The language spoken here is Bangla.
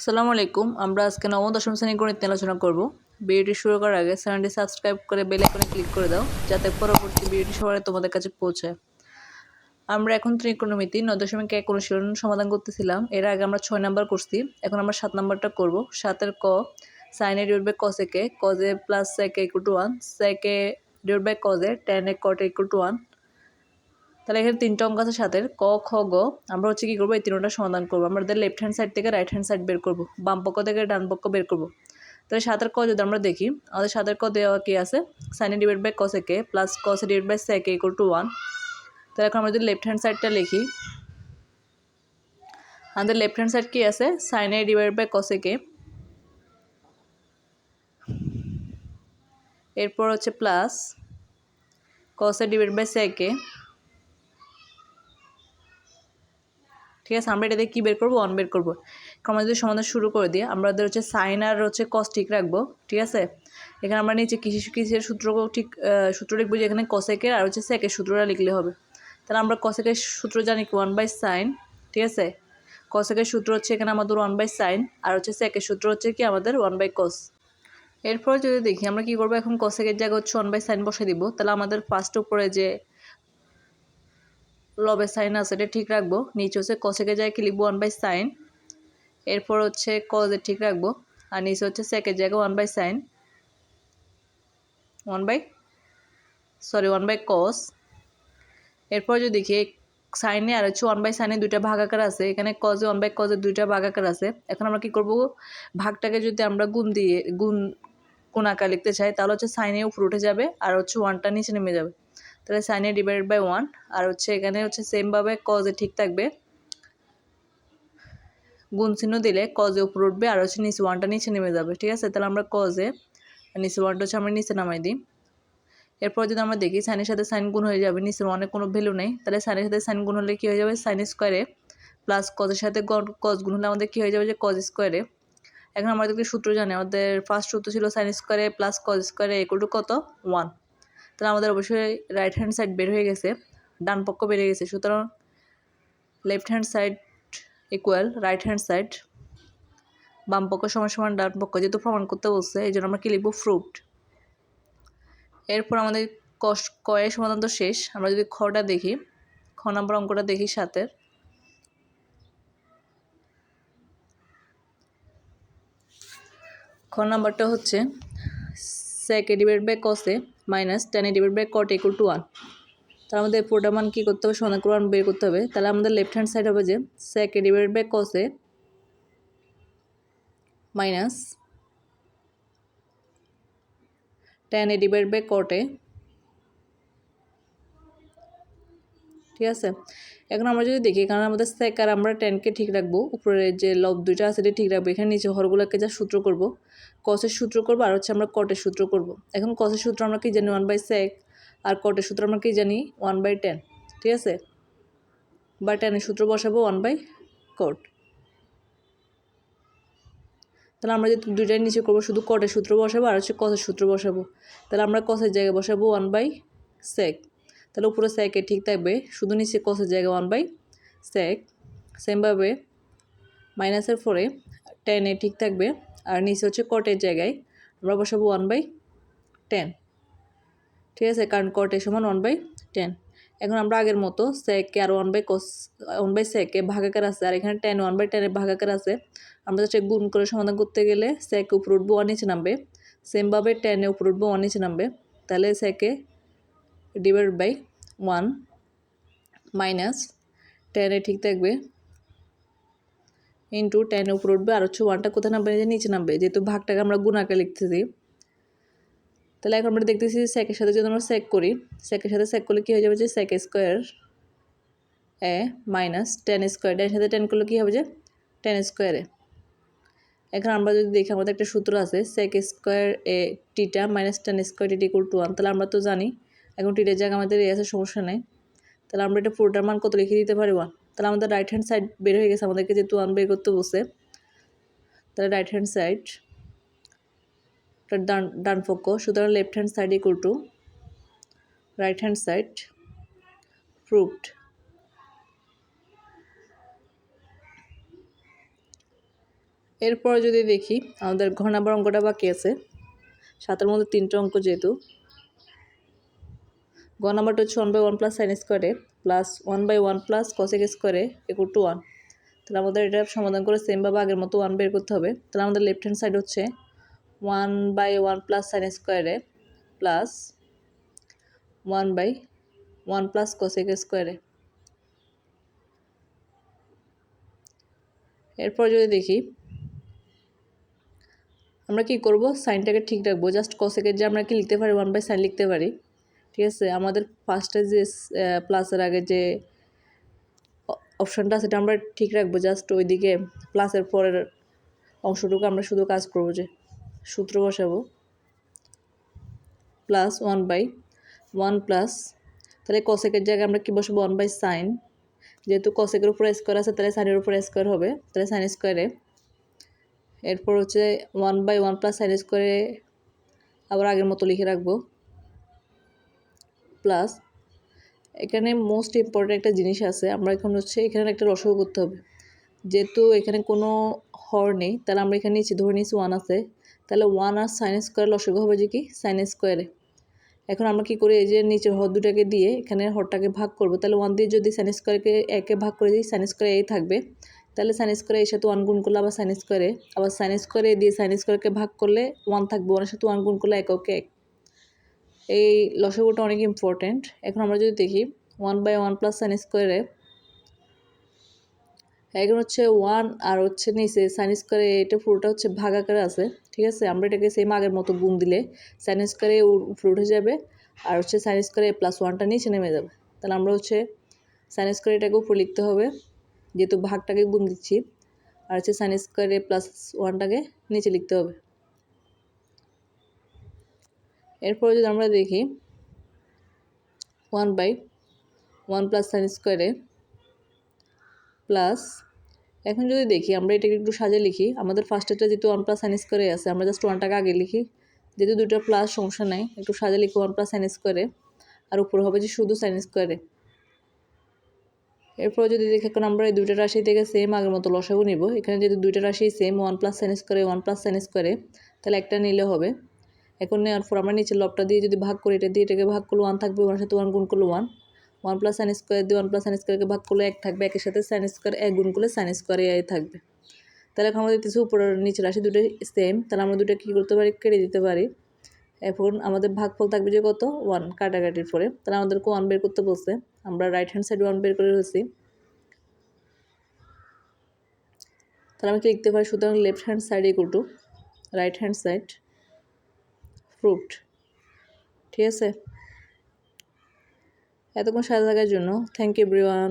আসসালামু আলাইকুম। আমরা আজকে নবম, দশম শ্রেণি গণিত আলোচনা করব। ভিডিওটি শুরু করার আগে চ্যানেলটি সাবস্ক্রাইব করে বেল আইকনে ক্লিক করে দাও, যাতে পরবর্তী ভিডিওটি সবার তোমাদের কাছে পৌঁছায় আমরা এখন ত্রিকোণমিতি, নয় দশমিক এক অনুশীলন সমাধান করতেছিলাম। এর আগে আমরা ছয় নাম্বার করছি। এখন আমরা সাত নাম্বারটা করব। সাতের ক sine A divide by cosec A cos A plus sec A equal to one sec A divide by cos A tan A equal to one তাহলে এখানে তিনটা অঙ্ক আছে সাথের ক, খ, গ। আমরা হচ্ছে কি করব? এই তিনটা সমাধান করব। আমাদের লেফট হ্যান্ড সাইড থেকে রাইট হ্যান্ড সাইড বের করব। বাম পক্ষ থেকে ডান পক্ষ বের করব। তাহলে সাতের ক যদি আমরা দেখি, আমাদের সাতের ক দেওয়া কী আছে? Sine A divide by cosec A plus cos A divide by sec A equal to one তাহলে এখন আমরা যদি লেফট হ্যান্ড সাইডটা লিখি, আমাদের লেফট হ্যান্ড সাইড কী আছে? সাইনে ডিভাইড বাই কসে কে এরপর হচ্ছে প্লাস কসে ডিভাইড বাই সেকে ঠিক আছে? আমরা এটাতে কী বের করব? ওয়ান বের করব। আমরা যদি সমাধান শুরু করে দিই আমাদের হচ্ছে সাইন আর হচ্ছে কস ঠিক রাখব, ঠিক আছে? এখানে আমরা নিচে কৃষি কৃষির সূত্র ঠিক সূত্র লিখব যে এখানে কসেকের আর হচ্ছে সেকের সূত্রটা লিখলে হবে। তাহলে আমরা কসেকের সূত্র জানি ওয়ান বাই সাইন ঠিক আছে? কসেকের সূত্র হচ্ছে এখানে আমাদের ওয়ান বাই সাইন আর হচ্ছে সেকের সূত্র হচ্ছে কি? আমাদের ওয়ান বাই কস এরপর যদি দেখি, আমরা কি করব? এখন কসেকের জায়গায় হচ্ছে ওয়ান বাই সাইন বসে দিব। তাহলে আমাদের ফার্স্ট উপরে যে লবের সাইন আছে, এটা ঠিক রাখব। নিচে হচ্ছে কসেকের জায়গায় কি লিখব ওয়ান বাই সাইন এরপর হচ্ছে কজে ঠিক রাখব, আর নিচে হচ্ছে সেকের জায়গায় one by sine one by sorry one by cos এরপর যদি দেখি সাইনে আর হচ্ছে ওয়ান বাই সাইনে দুইটা ভাগ আকার আছে, এখানে কজে ওয়ান বাই কজে দুইটা ভাগ আকার আছে। এখন আমরা কি করব? ভাগটাকে যদি আমরা গুণ দিয়ে, গুণ, কোন আকার লিখতে চাই, তাহলে হচ্ছে সাইনে উপরে উঠে যাবে, আর হচ্ছে ওয়ানটা নিচে নেমে যাবে। তাহলে সাইনে ডিভাইডেড বাই ওয়ান আর হচ্ছে এখানে হচ্ছে সেমভাবে কজে ঠিক থাকবে। গুণ চিহ্ন দিলে কজে উপরে উঠবে, আর হচ্ছে নিচে ওয়ানটা নিচে নেমে যাবে, ঠিক আছে? তাহলে আমরা কজে নিচে ওয়ানটা হচ্ছে আমরা নিচে নামাই দিই। এরপর যদি আমরা দেখি সাইনের সাথে সাইন গুণ হয়ে যাবে, নিচের ওয়ানের কোনো ভ্যালু নেই, তাহলে সাইনের সাথে সাইন গুণ হলে কী হয়ে যাবে? সাইন স্কোয়ারে প্লাস কজের সাথে কজ গুণ হলে আমাদের কী হয়ে যাবে? যে কজ স্কোয়ারে এখন আমাদেরকে সূত্র জানে, আমাদের ফার্স্ট সূত্র ছিল sine square A plus cos square A equal to কত? ওয়ান তাহলে আমাদের অবশ্যই রাইট হ্যান্ড সাইড বের হয়ে গেছে, ডান পক্ষ বেরিয়ে গেছে। সুতরাং left hand side equal right hand side বাম পক্ষ সমান সমান ডান পক্ষ, যেহেতু প্রমাণ করতে বলছে, এই জন্য আমরা কি লিখব? ফ্রুট এরপর আমাদের কষ্ট কয়ের সমাধান তো শেষ। আমরা যদি খটা দেখি, খ নম্বর অঙ্কটা দেখি সাতের। খ নাম্বারটা হচ্ছে sec A divide by cos A minus tan divide by cot equal to one তাহলে আমাদের পুরোটা মান কী করতে হবে? সমাধান করে ওয়ান বের করতে হবে। তাহলে আমাদের লেফট হ্যান্ড সাইড হবে যে sec A divide by cos A minus tan A divide by cot A ঠিক আছে? এখন আমরা যদি দেখি কারণ আমাদের সেক আর আমরা টেনকে ঠিক রাখব। উপরে যে লব দুইটা আছে, এটা ঠিক রাখব। এখানে নিচে হরগুলোকে যা সূত্র করব। কসের সূত্র করব, আর হচ্ছে আমরা কটের সূত্র করব। এখন কসের সূত্র আমরা কি জানি? ওয়ান বাই সেক আর কটের সূত্র আমরা কি জানি? ওয়ান বাই টেন ঠিক আছে? বা টেনের সূত্র বসাবো ওয়ান বাই কট তাহলে আমরা যদি দুইটাই নিচে করব, শুধু কটের সূত্র বসাবো, আর হচ্ছে কসের সূত্র বসাবো। তাহলে আমরা কসের জায়গায় বসাবো ওয়ান বাই সেক তাহলে উপরে সেকে ঠিক থাকবে, শুধু নিচে কসের জায়গায় ওয়ান বাই সেক সেমভাবে মাইনাসের ফোরে টেনে ঠিক থাকবে। আর নিচে হচ্ছে কটের জায়গায়। আমরা বসাবো ওয়ান বাই টেন ঠিক আছে? কারণ কটে সমান ওয়ান বাই টেন এখন আমরা আগের মতো সেকে আর one by cos one by sec A ভাগাকার আছে। আর এখানে টেন ওয়ান বাই টেনের ভাগাকার আছে। আমরা হচ্ছে গুণ করে সমাধান করতে গেলে সেকে উপর উঠবো ওয়ান নিচে নামবে। সেমভাবে টেনে উপর উঠবো ওয়ান নিচে নামবে। তাহলে সেকে ডিভাইড বাই ওয়ান মাইনাস টেনে ঠিক থাকবে। ইন্টু টেনে উপর উঠবে, আর হচ্ছে ওয়ানটা কোথায় নামবে যে নিচে নামবে, যেহেতু ভাগটাকে আমরা গুণাকে লিখতেছি। তাহলে এখন আমরা দেখতেছি সেকের সাথে যদি আমরা সেক করি সেকের সাথে সেক করলে কী হয়ে যাবে যে sec square A minus tan square টেনের সাথে টেন করলে কী হবে যে টেন স্কোয়ারে এখন আমরা যদি দেখি আমাদের একটা সূত্র আছে sec square A theta minus tan square theta equal to one তাহলে আমরা তো জানি, এখন টিটার জায়গা আমাদের এ আছে, সমস্যা নেই। তাহলে আমরা এটা পুরোটার মান কত লিখে দিতে পারি ওয়ান তাহলে আমাদের রাইট হ্যান্ড সাইড বের হয়ে গেছে, আমাদেরকে যেহেতু ওয়ান বের করতে বসে তাহলে রাইট হ্যান্ড সাইড ডান ডান পক্ষ সুতরাং left hand side equal to right hand side proved এরপর যদি দেখি, আমাদের ঘর নাম্বার অঙ্কটা বাকি আছে, সাতের মধ্যে তিনটে অঙ্ক যেহেতু গ নাম্বারটা হচ্ছে one by one plus sine square A plus one by one plus cosec square A equal to one তাহলে আমাদের এটা সমাধান করে সেমভাবে আগের মতো ওয়ান বের করতে হবে। তাহলে আমাদের লেফট হ্যান্ড সাইড হচ্ছে one by one plus sine square A plus one by one plus cosec square A এরপর যদি দেখি, আমরা কি করব? সাইনটাকে ঠিক রাখব। জাস্ট কসেকের যে আমরা কি লিখতে পারি ওয়ান বাই সাইন লিখতে পারি। ঠিক আছে? আমাদের ফার্স্টে যে প্লাসের আগে যে অপশানটা সেটা আমরা ঠিক রাখব। জাস্ট ওইদিকে প্লাসের পরের অংশটুকু আমরা শুধু কাজ করব যে সূত্র বসাবো। Plus one by one plus তাহলে কসেকের জায়গায় আমরা কী বসবো? ওয়ান বাই সাইন যেহেতু কসেকের উপর স্কোয়ার আছে, তাহলে সাইনের উপরে স্কোয়ার হবে। তাহলে সাইন স্কোয়ারে এরপর হচ্ছে one by one plus sine square A আবার আগের মতো লিখে রাখব। প্লাস এখানে মোস্ট ইম্পর্ট্যান্ট একটা জিনিস আছে, আমরা এখন হচ্ছে এখানে একটা রসগো করতে হবে। যেহেতু এখানে কোনো হর নেই, তাহলে আমরা এখানে নিচে ধরে নিয়েছি ওয়ান আছে, তাহলে ওয়ান আর সাইন স্কোয়ার লসগো হবে যে কি? সাইন স্কোয়ারে এখন আমরা কি করি, এই যে নিচের হর দুটাকে দিয়ে এখানে হরটাকে ভাগ করব, তাহলে ওয়ান দিয়ে যদি সাইন স্কোয়ারকে একে ভাগ করে দিই সাইন স্কোয়ারে এই থাকবে, তাহলে সাইন স্কোয়ারে এর সাথে ওয়ান গুণ করলে আবার সাইন স্কোয়ারে আবার সাইন স্কোয়ারে দিয়ে সাইন স্কোয়ারকে ভাগ করলে ওয়ান থাকবে ওয়ানের সাথে ওয়ান গুণ করলে এক ওকে এক। এই লসগোটা অনেক ইম্পর্ট্যান্ট এখন আমরা যদি দেখি one by one plus sine square A এখন হচ্ছে ওয়ান আর হচ্ছে নিচে সাইন স্কোয়ারে এটা পুরোটা হচ্ছে ভাগ আকারে আছে, ঠিক আছে? আমরা এটাকে সেম আগের মতো গুণ দিলে সাইন স্কোয়ারে উপরে উঠে যাবে আর হচ্ছে সাইন স্কোয়ারে প্লাস ওয়ানটা নিচে নেমে যাবে। তাহলে আমরা হচ্ছে সাইন স্কোয়ারে এটাকে উপরে লিখতে হবে, যেহেতু ভাগটাকে গুণ দিচ্ছি, আর হচ্ছে সাইন স্কোয়ারে প্লাস ওয়ানটাকে নিচে লিখতে হবে। এরপরে যদি আমরা দেখি one by one plus sine square A plus এখন যদি দেখি, আমরা এটাকে একটু সাজে লিখি, আমাদের ফার্স্টেরটা যেহেতু ওয়ান প্লাস সাইন স্কোয়ারে আছে, আমরা জাস্ট ওয়ানটাকে আগে লিখি, যেহেতু দুটো প্লাস সমস্যা নাই, একটু সাজে লিখি ওয়ান প্লাস সাইন স্কোয়ারে আর উপরে হবে যে শুধু সাইন স্কোয়ারে এরপর যদি দেখি, এখন আমরা এই দুইটা রাশি থেকে সেম আগের মতো লসাগু নিব, এখানে যদি দুইটা রাশি same one plus sine square A one plus sine square A তাহলে একটা নিলে হবে এখন নেওয়ার পর আমরা নিচে লবটা দিয়ে যদি ভাগ করি, এটা দিয়ে এটাকে ভাগ করলে ওয়ান থাকবে ওয়ানের সাথে ওয়ান গুণ করলে one one plus sine square দিয়ে ওয়ান প্লাস সাইন স্কোয়ারকে ভাগ করলে এক থাকবে, একের সাথে সাইন স্কোয়ার এক গুণ করলে সাইন স্কোয়ারে এ থাকবে। তাহলে এখন আমরা দেখতেছি উপরের নিচে রাশি দুটো সেম তাহলে আমরা দুটো কী করতে পারি? কেটে দিতে পারি। এখন আমাদের ভাগফল থাকবে যে কত? ওয়ান কাটাকাটির পরে। তাহলে আমাদেরকে ওয়ান বের করতে বলছে। আমরা রাইট হ্যান্ড সাইড ওয়ান বের করে রয়েছি তাহলে আমি কি লিখতে পারি? সুতরাং left hand side equal to right hand side proofed ঠিক আছে? এতক্ষণ সাথে থাকার জন্য থ্যাংক ইউ এভরিওয়ান